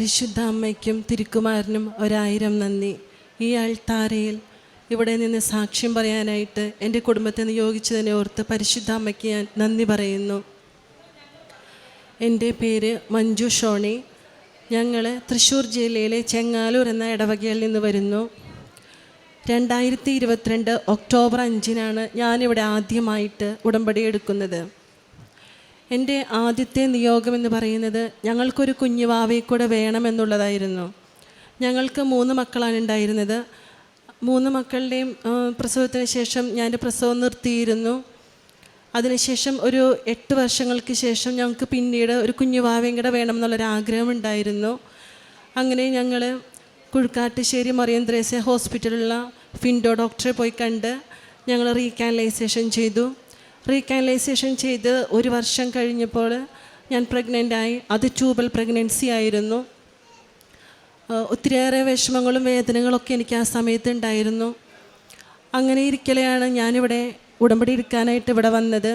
പരിശുദ്ധ അമ്മയ്ക്കും തിരുക്കുമാരനും ഒരായിരം നന്ദി. ഈ അൾത്താരയിൽ ഇവിടെ നിന്ന് സാക്ഷ്യം പറയാനായിട്ട് എന്റെ കുടുംബത്തെ നിയോഗിച്ചതിനെ ഓർത്ത് പരിശുദ്ധ അമ്മയ്ക്ക് ഞാൻ നന്ദി പറയുന്നു. എന്റെ പേര് മഞ്ജു ഷോണി. ഞങ്ങൾ തൃശ്ശൂർ ജില്ലയിലെ ചെങ്ങാലൂർ എന്ന ഇടവകയിൽ നിന്ന് വരുന്നു. രണ്ടായിരത്തി ഇരുപത്തിരണ്ട് ഒക്ടോബർ അഞ്ചിനാണ് ഞാനിവിടെ ആദ്യമായിട്ട് ഉടമ്പടി എടുക്കുന്നത്. എന്റെ ആദ്യത്തെ നിയോഗം എന്ന് പറയുന്നത് ഞങ്ങൾക്കൊരു കുഞ്ഞുവാവയെ കൂടെ വേണമെന്നുള്ളതായിരുന്നു ഞങ്ങൾക്ക് മൂന്ന് മക്കളാണ് ഉണ്ടായിരുന്നത്. മൂന്ന് മക്കളുടെയും പ്രസവത്തിന് ശേഷം ഞാൻ പ്രസവം നിർത്തിയിരുന്നു. അതിനുശേഷം ഒരു എട്ട് വർഷങ്ങൾക്ക് ശേഷം ഞങ്ങൾക്ക് പിന്നീട് ഒരു കുഞ്ഞുവാവയും കൂടെ ആഗ്രഹം ഉണ്ടായിരുന്നു. അങ്ങനെ ഞങ്ങൾ കുഴുക്കാട്ടുശ്ശേരി മറിയം ത്രേസ്യ ഹോസ്പിറ്റലിലുള്ള ഫിൻഡോ ഡോക്ടറെ പോയി കണ്ട് ഞങ്ങൾ റീകാനലൈസേഷൻ ചെയ്തു. റീകാനലൈസേഷൻ ചെയ്ത് ഒരു വർഷം കഴിഞ്ഞപ്പോൾ ഞാൻ പ്രഗ്നന്റായി അത് ട്യൂബൽ പ്രഗ്നൻസി ആയിരുന്നു. ഒത്തിരിയേറെ വിഷമങ്ങളും വേദനകളൊക്കെ എനിക്ക് ആ സമയത്ത് ഉണ്ടായിരുന്നു. അങ്ങനെ ഇരിക്കലെയാണ് ഞാനിവിടെ ഉടമ്പടി എടുക്കാനായിട്ട് ഇവിടെ വന്നത്.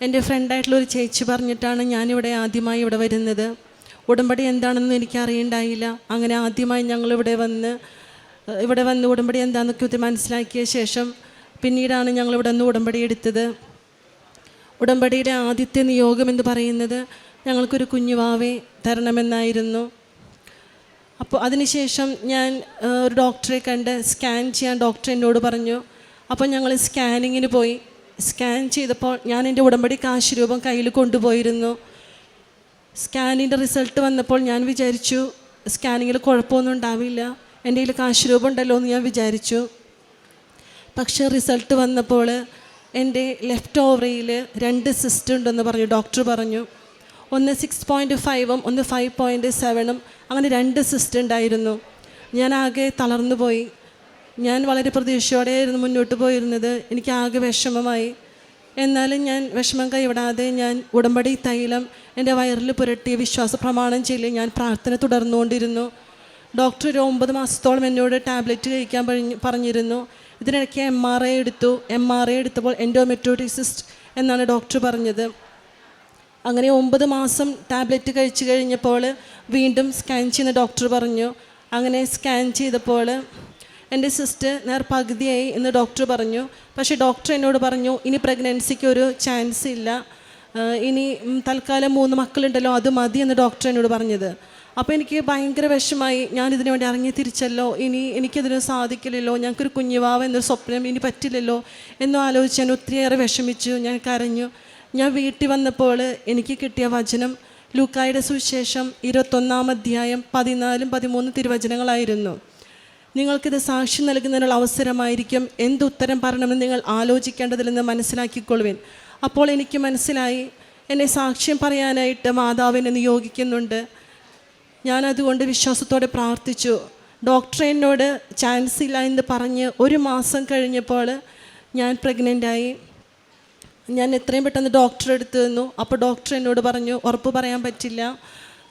എന്റെ ഫ്രണ്ടായിട്ടുള്ള ഒരു ചേച്ചി പറഞ്ഞിട്ടാണ് ഞാനിവിടെ ആദ്യമായി ഇവിടെ വരുന്നത്. ഉടമ്പടി എന്താണെന്ന് എനിക്ക് അറിയണ്ടായില്ല. അങ്ങനെ ആദ്യമായി ഞങ്ങളിവിടെ വന്ന് ഇവിടെ വന്ന് ഉടമ്പടി എന്താണെന്നൊക്കെ മനസ്സിലാക്കിയ ശേഷം പിന്നീടാണ് ഞങ്ങളിവിടെ നിന്ന് ഉടമ്പടി എടുത്തത്. ഉടമ്പടിയുടെ ആദ്യത്തെ നിയോഗം എന്ന് പറയുന്നത് ഞങ്ങൾക്കൊരു കുഞ്ഞുവാവെ തരണമെന്നായിരുന്നു. അപ്പോൾ അതിനുശേഷം ഞാൻ ഒരു ഡോക്ടറെ കണ്ട് സ്കാൻ ചെയ്യാൻ ഡോക്ടർ എന്നോട് പറഞ്ഞു. അപ്പോൾ ഞങ്ങൾ സ്കാനിങ്ങിന് പോയി. സ്കാൻ ചെയ്തപ്പോൾ ഞാൻ എന്റെ ഉടമ്പടി കാശ് രൂപം കയ്യിൽ കൊണ്ടുപോയിരുന്നു. സ്കാനിന്റെ റിസൾട്ട് വന്നപ്പോൾ ഞാൻ വിചാരിച്ചു സ്കാനിങ്ങിൽ കുഴപ്പമൊന്നും ഉണ്ടാവില്ല. എന്റെ കയ്യിൽ കാശ് രൂപം ഉണ്ടല്ലോ എന്ന് ഞാൻ വിചാരിച്ചു. പക്ഷേ റിസൾട്ട് വന്നപ്പോൾ എന്റെ ലെഫ്റ്റ് ഓവറിയിൽ രണ്ട് സിസ്റ്റ് ഉണ്ടെന്ന് പറഞ്ഞു ഡോക്ടർ പറഞ്ഞു. ഒന്ന് സിക്സ് പോയിന്റ് ഫൈവും ഒന്ന് ഫൈവ് പോയിന്റ് സെവനും അങ്ങനെ രണ്ട് സിസ്റ്റ് ഉണ്ടായിരുന്നു. ഞാൻ ആകെ തളർന്നു പോയി. ഞാൻ വളരെ പ്രതീക്ഷയോടെയായിരുന്നു മുന്നോട്ട് പോയിരുന്നത്. എനിക്ക് ആകെ വിഷമമായി. എന്നാലും ഞാൻ വിഷമം കൈവിടാതെ ഞാൻ ഉടമ്പടി തൈലം എന്റെ വയറിൽ പുരട്ടി വിശ്വാസ പ്രമാണം ചെയ്ത് ഞാൻ പ്രാർത്ഥന തുടർന്നുകൊണ്ടിരുന്നു. ഡോക്ടർ ഒരു ഒമ്പത് മാസത്തോളം എന്നോട് ടാബ്ലറ്റ് കഴിക്കാൻ പറഞ്ഞിരുന്നു. ഇതിനിടയ്ക്ക് എം ആർ ഐ എടുത്തു. എം ആർ ഐ എടുത്തപ്പോൾ എൻഡോമെട്രോട്ടിസിസ്റ്റ് എന്നാണ് ഡോക്ടർ പറഞ്ഞത്. അങ്ങനെ ഒമ്പത് മാസം ടാബ്ലറ്റ് കഴിച്ചു കഴിഞ്ഞപ്പോൾ വീണ്ടും സ്കാൻ ചെയ്യുന്ന ഡോക്ടർ പറഞ്ഞു. അങ്ങനെ സ്കാൻ ചെയ്തപ്പോൾ എന്റെ സിസ്റ്റർ നേർ പകുതിയായി എന്ന് ഡോക്ടർ പറഞ്ഞു. പക്ഷേ ഡോക്ടർ എന്നോട് പറഞ്ഞു ഇനി പ്രഗ്നൻസിക്ക് ഒരു ചാൻസ് ഇല്ല. ഇനി തൽക്കാലം മൂന്ന് മക്കളുണ്ടല്ലോ അത് മതി എന്ന് ഡോക്ടർ എന്നോട് പറഞ്ഞത്. അപ്പോൾ എനിക്ക് ഭയങ്കര വിഷമായി ഞാൻ ഇതിനു വേണ്ടി ഇറങ്ങി തിരിച്ചല്ലോ. ഇനി എനിക്കതിന് സാധിക്കില്ലല്ലോ. ഞങ്ങൾക്കൊരു കുഞ്ഞുവാവ എന്നൊരു സ്വപ്നം ഇനി പറ്റില്ലല്ലോ എന്നും ആലോചിച്ച് ഞാൻ ഒത്തിരിയേറെ വിഷമിച്ചു. ഞാൻ കരഞ്ഞു. ഞാൻ വീട്ടിൽ വന്നപ്പോൾ എനിക്ക് കിട്ടിയ വചനം ലൂക്കായുടെ സുവിശേഷം ഇരുപത്തൊന്നാം അധ്യായം പതിനാലും പതിമൂന്നും തിരുവചനങ്ങളായിരുന്നു. നിങ്ങൾക്കിത് സാക്ഷി നൽകുന്നതിനുള്ള അവസരമായിരിക്കും. എന്തുത്തരം പറയണമെന്ന് നിങ്ങൾ ആലോചിക്കേണ്ടതില്ലെന്ന് മനസ്സിലാക്കിക്കൊള്ളുവിൻ. അപ്പോൾ എനിക്ക് മനസ്സിലായി. എന്നെ സാക്ഷ്യം പറയാനായിട്ട് മാതാവിനെ നിയോഗിക്കുന്നുണ്ട്. ഞാനതുകൊണ്ട് വിശ്വാസത്തോടെ പ്രാർത്ഥിച്ചു. ഡോക്ടർ എന്നോട് ചാൻസ് ഇല്ല എന്ന് പറഞ്ഞ് ഒരു മാസം കഴിഞ്ഞപ്പോൾ ഞാൻ പ്രഗ്നന്റായി ഞാൻ എത്രയും പെട്ടെന്ന് ഡോക്ടറെ അടുത്ത് നിന്നു അപ്പോൾ ഡോക്ടർ എന്നോട് പറഞ്ഞു ഉറപ്പ് പറയാൻ പറ്റില്ല.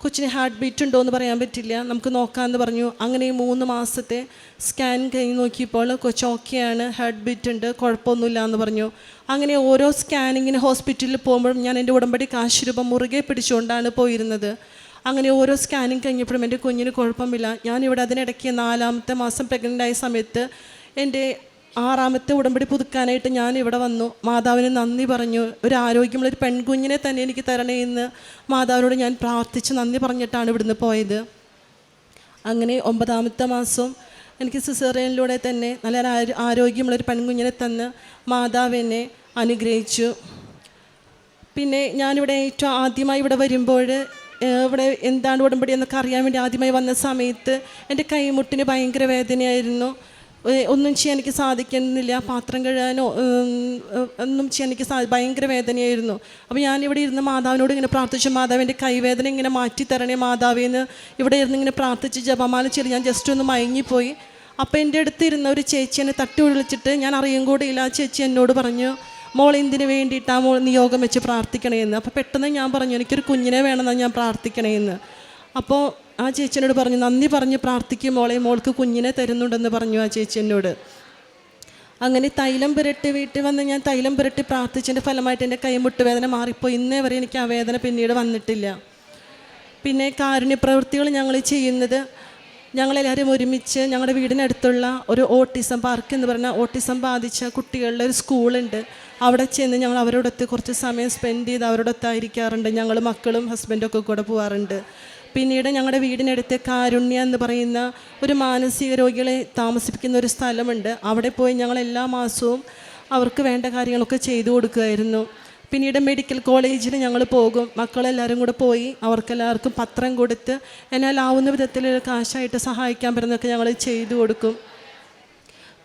കൊച്ചിന് ഹാർട്ട് ബീറ്റ് ഉണ്ടോ എന്ന് പറയാൻ പറ്റില്ല. നമുക്ക് നോക്കാമെന്ന് പറഞ്ഞു. അങ്ങനെ ഈ മൂന്ന് മാസത്തെ സ്കാൻ കഴിഞ്ഞ് നോക്കിയപ്പോൾ കൊച്ച് ഓക്കെയാണ് ഹാർട്ട് ബീറ്റ് ഉണ്ട് കുഴപ്പമൊന്നുമില്ല എന്ന് പറഞ്ഞു. അങ്ങനെ ഓരോ സ്കാനിങ്ങിന് ഹോസ്പിറ്റലിൽ പോകുമ്പോഴും ഞാൻ എന്റെ ഉടമ്പടി കാശ് രൂപം മുറുകെ പിടിച്ചുകൊണ്ടാണ് പോയിരുന്നത്. അങ്ങനെ ഓരോ സ്കാനിങ് കഴിഞ്ഞപ്പോഴും എന്റെ കുഞ്ഞിന് കുഴപ്പമില്ല. ഞാനിവിടെ അതിനിടയ്ക്ക് നാലാമത്തെ മാസം പ്രഗ്നന്റ് ആയ സമയത്ത് എന്റെ ആറാമത്തെ ഉടമ്പടി പുതുക്കാനായിട്ട് ഞാൻ ഇവിടെ വന്നു. മാതാവിന് നന്ദി പറഞ്ഞു. ഒരു ആരോഗ്യമുള്ള ഒരു പെൺകുഞ്ഞിനെ തന്നെ എനിക്ക് തരണേ എന്ന് മാതാവിനോട് ഞാൻ പ്രാർത്ഥിച്ച് നന്ദി പറഞ്ഞിട്ടാണ് ഇവിടുന്ന് പോയത്. അങ്ങനെ ഒമ്പതാമത്തെ മാസം എനിക്ക് സിസേറിയനിലൂടെ തന്നെ നല്ല ആരോഗ്യമുള്ള ഒരു പെൺകുഞ്ഞിനെ തന്ന് മാതാവിനെ അനുഗ്രഹിച്ചു. പിന്നെ ഞാനിവിടെ ഏറ്റവും ആദ്യമായി ഇവിടെ വരുമ്പോൾ ഇവിടെ എന്താണ് ഉടമ്പടി എന്നൊക്കെ അറിയാൻ വേണ്ടി ആദ്യമായി വന്ന സമയത്ത് എന്റെ കൈമുട്ടിന് ഭയങ്കര വേദനയായിരുന്നു. ഒന്നും ചെയ്യാൻ എനിക്ക് സാധിക്കുന്നില്ല. പാത്രം കഴുകാനോ ഒന്നും ചെയ്യാൻ എനിക്ക് സാ ഭയങ്കര വേദനയായിരുന്നു. അപ്പോൾ ഞാനിവിടെ ഇരുന്ന് മാതാവിനോട് ഇങ്ങനെ പ്രാർത്ഥിച്ചു. മാതാവിന്റെ കൈവേദന ഇങ്ങനെ മാറ്റി തരണേ മാതാവിന്ന് ഇവിടെ ഇരുന്ന് ഇങ്ങനെ പ്രാർത്ഥിച്ച് ജപമാല ചെറിയ ഞാൻ ജസ്റ്റ് ഒന്ന് മയങ്ങിപ്പോയി. അപ്പോൾ എന്റെ അടുത്ത് ഇരുന്ന ഒരു ചേച്ചി എന്നെ തട്ടി വിളിച്ചിട്ട് ഞാൻ അറിയും കൂടെ ഇല്ല ആ ചേച്ചി എന്നോട് പറഞ്ഞു മോൾ എന്തിനു വേണ്ടിയിട്ടാ മോൾ നിയോഗം വെച്ച് പ്രാർത്ഥിക്കണേന്ന് അപ്പോൾ പെട്ടെന്ന് ഞാൻ പറഞ്ഞു എനിക്കൊരു കുഞ്ഞിനെ വേണമെന്നാണ് ഞാൻ പ്രാർത്ഥിക്കണേന്ന് അപ്പോൾ ആ ചേച്ചിനോട് പറഞ്ഞു നന്ദി പറഞ്ഞ് പ്രാർത്ഥിക്കും മോളെ മോൾക്ക് കുഞ്ഞിനെ തരുന്നുണ്ടെന്ന് പറഞ്ഞു ആ ചേച്ചിനോട് അങ്ങനെ തൈലം പുരട്ടി വീട്ടിൽ വന്ന് ഞാൻ തൈലം പുരട്ടി പ്രാർത്ഥിച്ചതിന്റെ ഫലമായിട്ട് എന്റെ കൈമുട്ട് വേദന മാറിപ്പോയി. ഇന്നേ വരെ എനിക്ക് ആ വേദന പിന്നീട് വന്നിട്ടില്ല. പിന്നെ കാരുണ്യ പ്രവൃത്തികൾ ഞങ്ങൾ ചെയ്യുന്നത് ഞങ്ങളെല്ലാവരും ഒരുമിച്ച് ഞങ്ങളുടെ വീടിനടുത്തുള്ള ഒരു ഓട്ടിസം പാർക്ക് എന്ന് പറഞ്ഞാൽ ഓട്ടിസം ബാധിച്ച കുട്ടികളുടെ ഒരു സ്കൂളുണ്ട് അവിടെ ചെന്ന് ഞങ്ങൾ അവരോടൊത്ത് കുറച്ച് സമയം സ്പെൻഡ് ചെയ്ത് അവരോടൊത്തായിരിക്കാറുണ്ട് ഞങ്ങൾ മക്കളും ഹസ്ബൻഡും ഒക്കെ കൂടെ പോകാറുണ്ട് പിന്നീട് ഞങ്ങളുടെ വീടിനടുത്ത് കാരുണ്യ എന്ന് പറയുന്ന ഒരു മാനസിക രോഗികളെ താമസിപ്പിക്കുന്ന ഒരു സ്ഥലമുണ്ട്. അവിടെ പോയി ഞങ്ങൾ എല്ലാ മാസവും അവർക്ക് വേണ്ട കാര്യങ്ങളൊക്കെ ചെയ്തു കൊടുക്കുമായിരുന്നു. പിന്നീട് മെഡിക്കൽ കോളേജിൽ ഞങ്ങൾ പോകും. മക്കളെല്ലാവരും കൂടെ പോയി അവർക്കെല്ലാവർക്കും പത്രം കൊടുത്ത് എന്നാൽ ആവുന്ന വിധത്തിൽ കാശായിട്ട് സഹായിക്കാൻ പറ്റുന്നതൊക്കെ ഞങ്ങൾ ചെയ്തു കൊടുക്കും.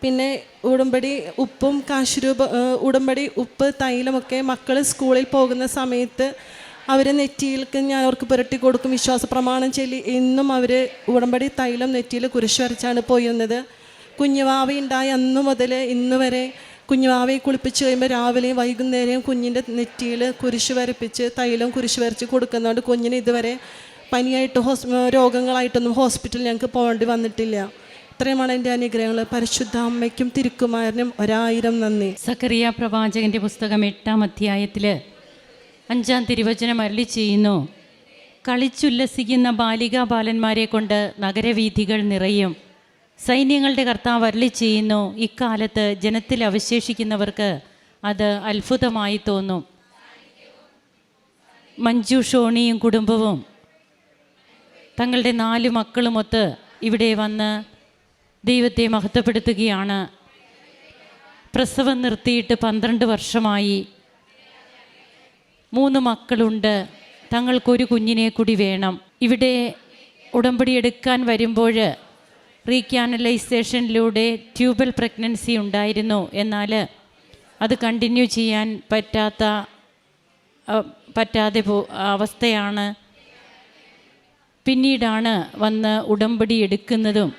പിന്നെ ഉടമ്പടി ഉപ്പും കാശ് രൂപ ഉടമ്പടി ഉപ്പ് തൈലമൊക്കെ മക്കൾ സ്കൂളിൽ പോകുന്ന സമയത്ത് അവർ നെറ്റിയിലേക്ക് ഞാൻ അവർക്ക് പുരട്ടി കൊടുക്കും. വിശ്വാസ പ്രമാണം ചൊല്ലി എന്നും അവർ ഉടമ്പടി തൈലം നെറ്റിയിൽ കുരിശ് വരച്ചാണ് പോയിരുന്നത്. കുഞ്ഞുവാവി ഉണ്ടായ അന്ന് മുതൽ ഇന്ന് വരെ കുഞ്ഞുവാവയെ കുളിപ്പിച്ച് കഴിയുമ്പോൾ രാവിലെയും വൈകുന്നേരവും കുഞ്ഞിന്റെ നെറ്റിയിൽ കുരിശ് വരപ്പിച്ച് തൈലം കുരിശ് വരച്ച് കൊടുക്കുന്നതുകൊണ്ട് കുഞ്ഞിന് ഇതുവരെ പനിയായിട്ട് ഹോസ് രോഗങ്ങളായിട്ടൊന്നും ഹോസ്പിറ്റലിൽ ഞങ്ങൾക്ക് പോകേണ്ടി വന്നിട്ടില്ല. ഇത്രയുമാണ് എന്റെ അനുഗ്രഹങ്ങൾ പരിശുദ്ധ അമ്മയ്ക്കും തിരുക്കുമാരനും ഒരായിരം നന്ദി. സക്കറിയ പ്രവാചകന്റെ പുസ്തകം എട്ടാം അധ്യായത്തിൽ അഞ്ചാം തിരുവചനം അരളി ചെയ്യുന്നു. കളിച്ചുല്ലസിക്കുന്ന ബാലികാ ബാലന്മാരെ കൊണ്ട് നഗരവീഥികൾ നിറയും. സൈന്യങ്ങളുടെ കർത്താവ് അരളി ചെയ്യുന്നു ഇക്കാലത്ത് ജനത്തിൽ അവശേഷിക്കുന്നവർക്ക് അത് അത്ഭുതമായി തോന്നും. മഞ്ജു ഷോണിയും കുടുംബവും തങ്ങളുടെ നാല് മക്കളുമൊത്ത് ഇവിടെ വന്ന് ദൈവത്തെ മഹത്വപ്പെടുത്തുകയാണ്. പ്രസവം നിർത്തിയിട്ട് പന്ത്രണ്ട് വർഷമായി. മൂന്ന് മക്കളുണ്ട് തങ്ങൾക്കൊരു കുഞ്ഞിനെ കൂടി വേണം. ഇവിടെ ഉടമ്പടി എടുക്കാൻ വരുമ്പോൾ റീക്യാനലൈസേഷനിലൂടെ ട്യൂബൽ പ്രഗ്നൻസി ഉണ്ടായിരുന്നു എന്നാൽ അത് കണ്ടിന്യൂ ചെയ്യാൻ പറ്റാത്ത പറ്റാതെ പോ അവസ്ഥയാണ്. പിന്നീടാണ് വന്ന് ഉടമ്പടി എടുക്കുന്നതും.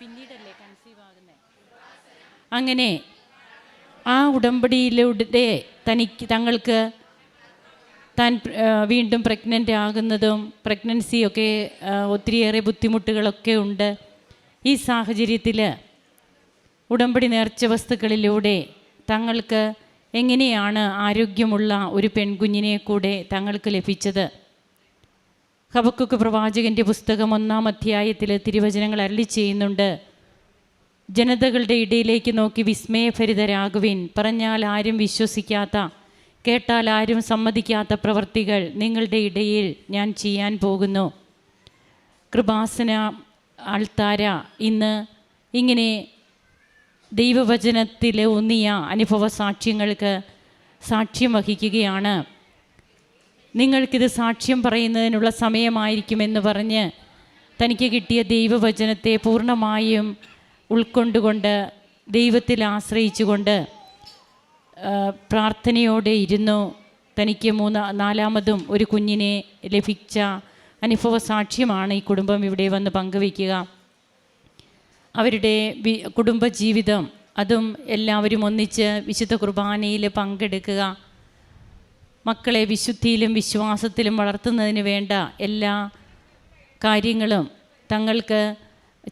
പിന്നീടല്ലേ കൺസീവ് ആകുന്നത് അങ്ങനെ ആ ഉടമ്പടിയിലൂടെ തനിക്ക് തങ്ങൾക്ക് താൻ വീണ്ടും പ്രഗ്നന്റ് ആകുന്നതും പ്രഗ്നൻസിയൊക്കെ ഒത്തിരിയേറെ ബുദ്ധിമുട്ടുകളൊക്കെ ഉണ്ട്. ഈ സാഹചര്യത്തിൽ ഉടമ്പടി നേർച്ച വസ്തുക്കളിലൂടെ തങ്ങൾക്ക് എങ്ങനെയാണ് ആരോഗ്യമുള്ള ഒരു പെൺകുഞ്ഞിനെ കൂടെ തങ്ങൾക്ക് ലഭിച്ചത്? ഹബക്കുക്ക് പ്രവാചകന്റെ പുസ്തകം ഒന്നാം അധ്യായത്തിൽ തിരുവചനങ്ങൾ അരളി ചെയ്യുന്നുണ്ട്. ജനതകളുടെ ഇടയിലേക്ക് നോക്കി വിസ്മയഭരിതരാകുവിൻ പറഞ്ഞാൽ ആരും വിശ്വസിക്കാത്ത കേട്ടാൽ ആരും സമ്മതിക്കാത്ത പ്രവർത്തികൾ നിങ്ങളുടെ ഇടയിൽ ഞാൻ ചെയ്യാൻ പോകുന്നു. കൃപാസന ആൾത്താര ഇന്ന് ഇങ്ങനെ ദൈവവചനത്തിലെ ഊന്നിയ അനുഭവ സാക്ഷ്യങ്ങൾക്ക് സാക്ഷ്യം വഹിക്കുകയാണ്. നിങ്ങൾക്കിത് സാക്ഷ്യം പറയുന്നതിനുള്ള സമയമായിരിക്കുമെന്ന് പറഞ്ഞ് തനിക്ക് കിട്ടിയ ദൈവവചനത്തെ പൂർണമായും ഉൾക്കൊണ്ടുകൊണ്ട് ദൈവത്തിൽ ആശ്രയിച്ചുകൊണ്ട് പ്രാർത്ഥനയോടെ ഇരുന്നു. തനിക്ക് മൂന്ന് നാലാമതും ഒരു കുഞ്ഞിനെ ലഭിച്ച അനുഭവ സാക്ഷ്യമാണ് ഈ കുടുംബം ഇവിടെ വന്ന് പങ്കുവയ്ക്കുക. അവരുടെ കുടുംബജീവിതം അതും എല്ലാവരും ഒന്നിച്ച് വിശുദ്ധ കുർബാനയിൽ പങ്കെടുക്കുക. മക്കളെ വിശുദ്ധിയിലും വിശ്വാസത്തിലും വളർത്തുന്നതിന് വേണ്ട എല്ലാ കാര്യങ്ങളും തങ്ങൾക്ക്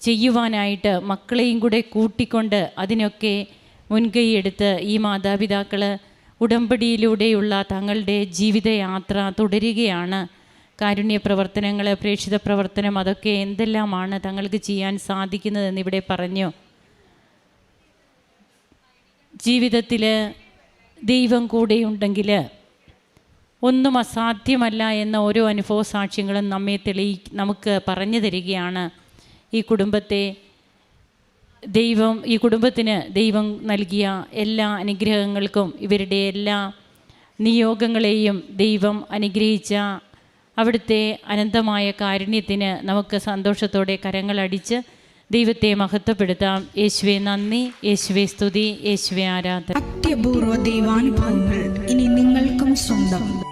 ചെയ്യുവാനായിട്ട് മക്കളെയും കൂടെ കൂട്ടിക്കൊണ്ട് അതിനൊക്കെ മുൻകൈയെടുത്ത് ഈ മാതാപിതാക്കൾ ഉടമ്പടിയിലൂടെയുള്ള തങ്ങളുടെ ജീവിതയാത്ര തുടരുകയാണ്. കാരുണ്യ പ്രവർത്തനങ്ങൾ പ്രേക്ഷിത പ്രവർത്തനം അതൊക്കെ എന്തെല്ലാമാണ് തങ്ങൾക്ക് ചെയ്യാൻ സാധിക്കുന്നതെന്ന് ഇവിടെ പറഞ്ഞു. ജീവിതത്തിൽ ദൈവം കൂടെയുണ്ടെങ്കിൽ ഒന്നും അസാധ്യമല്ല എന്ന ഓരോ അനുഭവ സാക്ഷ്യങ്ങളും നമ്മെ തെളിയി നമുക്ക് പറഞ്ഞു തരികയാണ്. ഈ കുടുംബത്തെ ദൈവം ഈ കുടുംബത്തിന് ദൈവം നൽകിയ എല്ലാ അനുഗ്രഹങ്ങൾക്കും ഇവരുടെ എല്ലാ നിയോഗങ്ങളെയും ദൈവം അനുഗ്രഹിച്ച അവിടുത്തെ അനന്തമായ കാരുണ്യത്തിന് നമുക്ക് സന്തോഷത്തോടെ കരങ്ങളടിച്ച് ദൈവത്തെ മഹത്വപ്പെടുത്താം. യേശുവെ നന്ദി. യേശുവെ സ്തുതി. യേശുവെ ആരാധന. അത്യപൂർവ ദൈവാനുഭവങ്ങൾ ഇനി നിങ്ങൾക്കും സ്വന്തം.